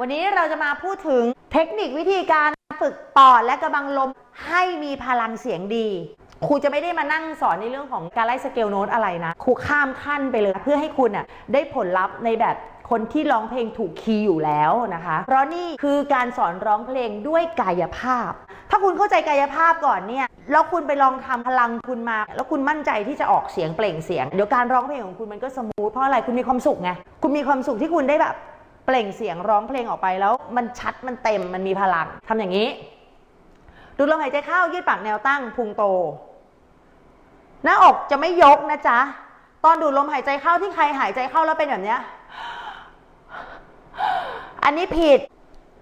วันนี้เราจะมาพูดถึงเทคนิควิธีการฝึกปอดและกระบังลมให้มีพลังเสียงดี ครูจะไม่ได้มานั่งสอนในเรื่องของการไล่สเกลโน้ตอะไรนะ ครูข้ามขั้นไปเลยเพื่อให้คุณอะได้ผลลัพธ์ในแบบคนที่ร้องเพลงถูกคีย์อยู่แล้วนะคะ เพราะนี่คือการสอนร้องเพลงด้วยกายภาพ ถ้าคุณเข้าใจกายภาพก่อนเนี่ย แล้วคุณไปลองทำพลังคุณมา แล้วคุณมั่นใจที่จะออกเสียงเปล่งเสียง เดี๋ยวการร้องเพลงของคุณมันก็สมูท เพราะอะไร คุณมีความสุขไง คุณมีความสุขที่คุณได้แบบ เปล่งเสียงร้องเพลงออกไปแล้ว มันชัดมันเต็มมันมีพลังทำอย่างนี้ ดูลมหายใจเข้ายืดปากแนวตั้งพุงโต หน้าอกจะไม่ยกนะจ๊ะ ตอนดูลมหายใจเข้าที่ใครหายใจเข้าแล้วเป็นแบบเนี้ยอันนี้ผิด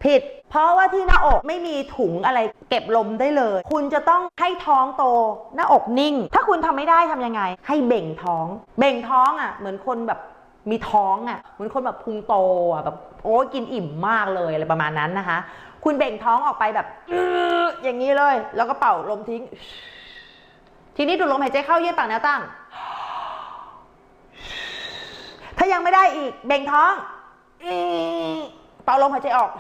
ผิด เพราะว่าที่หน้าอกไม่มีถุงอะไรเก็บลมได้เลย คุณจะต้องให้ท้องโต หน้าอกนิ่ง ถ้าคุณทำไม่ได้ทำยังไง ให้เบ่งท้อง เบ่งท้องอะ เหมือนคนแบบ มีท้องอะเหมือนคนแบบพุงโตอะแบบโอ้กินอิ่มมากเลยอะไรประมาณนั้นนะคะ คุณเบ่งท้องออกไปแบบอืออย่างนี้เลย แล้วก็เป่าลมทิ้ง ทีนี้ดูดลมหายใจเข้ายืดปากแนวตั้ง ถ้ายังไม่ได้อีก เบ่งท้องอเป่าลมหายใจออก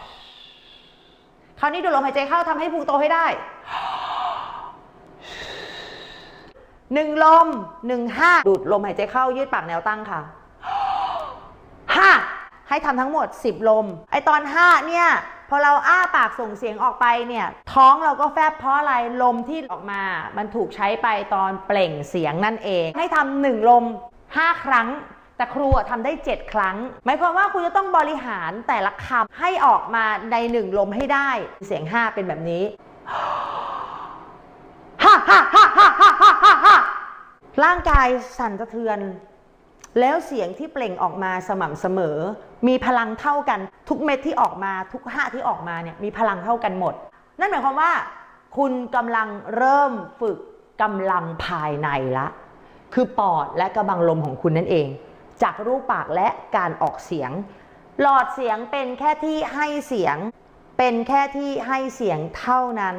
คราวนี้ดูดลมหายใจเข้าทำให้พุงโตให้ได้หนึ่งลมหนึ่งห้าดูดลมหายใจเข้ายืดปากแนวตั้งค่ะ ให้ทำทั้งหมด 10 ลม ไอตอน 5 เนี่ย พอเราอ้าปากส่งเสียงออกไปเนี่ย ท้องเราก็แฟบเพราะอะไร ลมที่ออกมา มันถูกใช้ไปตอนเปล่งเสียงนั่นเอง ให้ทำหนึ่งลม 5 ครั้ง แต่ครูทำได้ 7 ครั้ง หมายความว่าคุณจะต้องบริหารแต่ละคำให้ออกมาในหนึ่งลมให้ได้ เสียง 5 เป็นแบบนี้ร่างกายสั่นสะเทือน แล้วเสียงที่เปล่งออกมาสม่ำเสมอ มีพลังเท่ากันทุกเม็ดที่ออกมาทุกห้าที่ออกมาเนี่ยมีพลังเท่ากันหมด นั่นหมายความว่า คุณกำลังเริ่มฝึกกำลังภายในละ คือปอดและกระบังลมของคุณนั่นเอง จากรูปปากและการออกเสียง หลอดเสียงเป็นแค่ที่ให้เสียง เป็นแค่ที่ให้เสียงเท่านั้น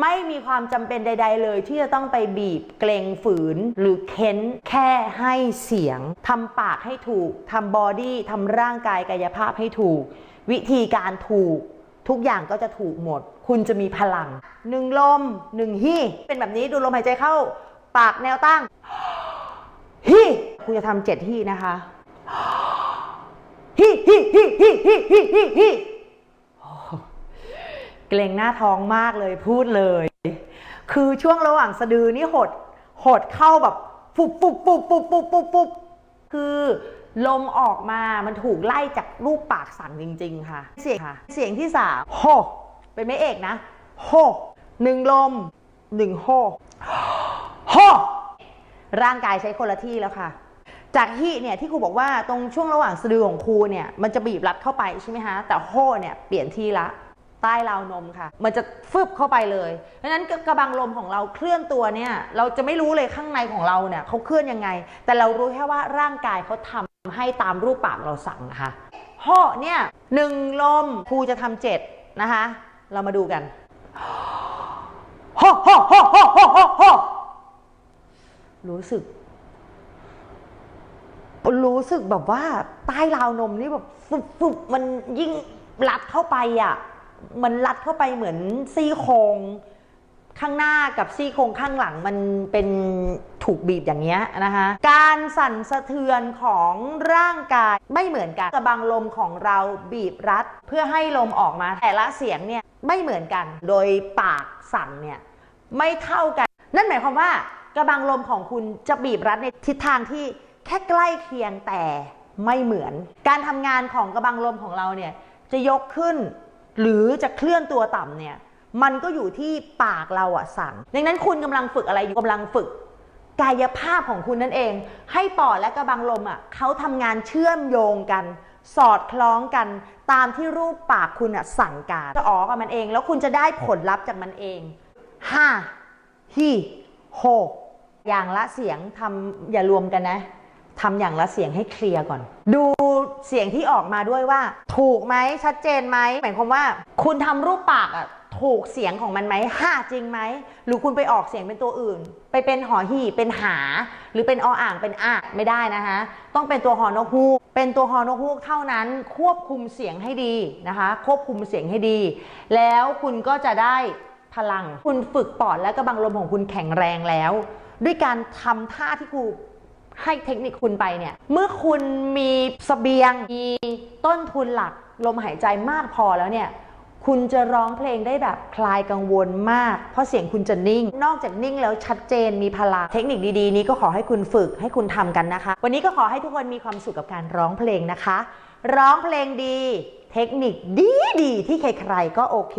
ไม่มีความจำเป็นใด ๆ เลย ที่จะต้องไปบีบเกรงฝืนหรือเค้นแค่ให้เสียง ทำปากให้ถูก ทำบอดี้ทำร่างกายกายภาพให้ถูก วิธีการถูก ทุกอย่างก็จะถูกหมด คุณจะมีพลังหนึ่งลมหนึ่งฮี่เป็นแบบนี้ดูลมหายใจเข้า ปากแนวตั้งฮี่คุณจะทำเจ็ดฮี่นะคะฮีฮีฮีฮีฮีฮีฮี เกรงหน้าท้องมากเลยพูดเลย คือช่วงระหว่างสะดือนี่หดหดเข้าแบบฟุบฟุบฟุบฟุบฟุบฟุบฟุบคือลมออกมามันถูกไล่จากรูปปากสั่นจริง ๆ ค่ะ เสียงค่ะ เสียงที่สามโฮเป็นไม่เอกนะโฮหนึ่งลมหนึ่งโฮโฮร่างกายใช้คนละที่แล้วค่ะ จากฮีเนี่ยที่ครูบอกว่าตรงช่วงระหว่างสะดือของครูเนี่ยมันจะบีบรัดเข้าไปใช่ไหมคะแต่โฮเนี่ยเปลี่ยนที่ละ ใต้ราวนมค่ะ มันจะฟึบเข้าไปเลย เพราะฉะนั้นกระบังลมของเราเคลื่อนตัวเนี่ย เราจะไม่รู้เลยข้างในของเราเนี่ยเขาเคลื่อนยังไง แต่เรารู้แค่ว่าร่างกายเขาทำให้ตามรูปปากเราสั่งนะคะโฮเนี่ยหนึ่งลมครูจะทำเจ็ดนะคะ เรามาดูกันโฮโฮโฮโฮโฮโฮโฮรู้สึก รู้สึกแบบว่าใต้ราวนมนี่แบบฟุบฟุบมันยิ่งรัดเข้าไปอะ มันรัดเข้าไปเหมือนซี่โครงข้างหน้ากับซี่โครงข้างหลังมันเป็นถูกบีบอย่างเงี้ยนะคะการสั่นสะเทือนของร่างกายไม่เหมือนกันกระบังลมของเราบีบรัดเพื่อให้ลมออกมา แต่ละเสียงเนี่ยไม่เหมือนกัน โดยปากสั่นเนี่ยไม่เท่ากัน นั่นหมายความว่ากระบังลมของคุณจะบีบรัดในทิศทางที่แค่ใกล้เคียงแต่ไม่เหมือน การทำงานของกระบังลมของเราเนี่ยจะยกขึ้น หรือจะเคลื่อนตัวต่ำเนี่ยมันก็อยู่ที่ปากเราอะสั่ง ดังนั้นคุณกำลังฝึกอะไรอยู่กำลังฝึก กายภาพของคุณนั่นเอง ให้ปอดและกระบังลมอะเขาทำงานเชื่อมโยงกัน สอดคล้องกันตามที่รูปปากคุณอะสั่งการจะออกกับมันเอง แล้วคุณจะได้ผลลัพธ์จากมันเองห้าฮีโฮอย่างละเสียงทำอย่ารวมกันนะทำอย่างละเสียงให้เคลียร์ก่อน ดู เสียงที่ออกมาด้วยว่า ถูกไหมชัดเจนไหมหมายความว่า คุณทำรูปปากอะถูกเสียงของมันไหมห้าจริงไหม หรือคุณไปออกเสียงเป็นตัวอื่น ไปเป็นหอหีบเป็นหา หรือเป็นออ่างเป็นอะไม่ได้นะคะ ต้องเป็นตัวหอนกฮูก เป็นตัวหอนกฮูกเท่านั้น ควบคุมเสียงให้ดีนะคะ ควบคุมเสียงให้ดี แล้วคุณก็จะได้พลัง คุณฝึกปอดและกระบังลมของคุณแข็งแรงแล้ว ด้วยการทำท่าที่ครู ให้เทคนิคคุณไปเนี่ย เมื่อคุณมีสเสบียง มีต้นทุนหลักลมหายใจมากพอแล้วเนี่ย คุณจะร้องเพลงได้แบบคลายกังวลมาก เพราะเสียงคุณจะนิ่ง นอกจากนิ่งแล้วชัดเจนมีพลังเทคนิคดีๆ นี้ก็ขอให้คุณฝึกให้คุณทำกันนะคะ วันนี้ก็ขอให้ทุกคนมีความสุขกับการร้องเพลงนะคะ ร้องเพลงดี เทคนิคดีๆที่ใครๆก็โอเค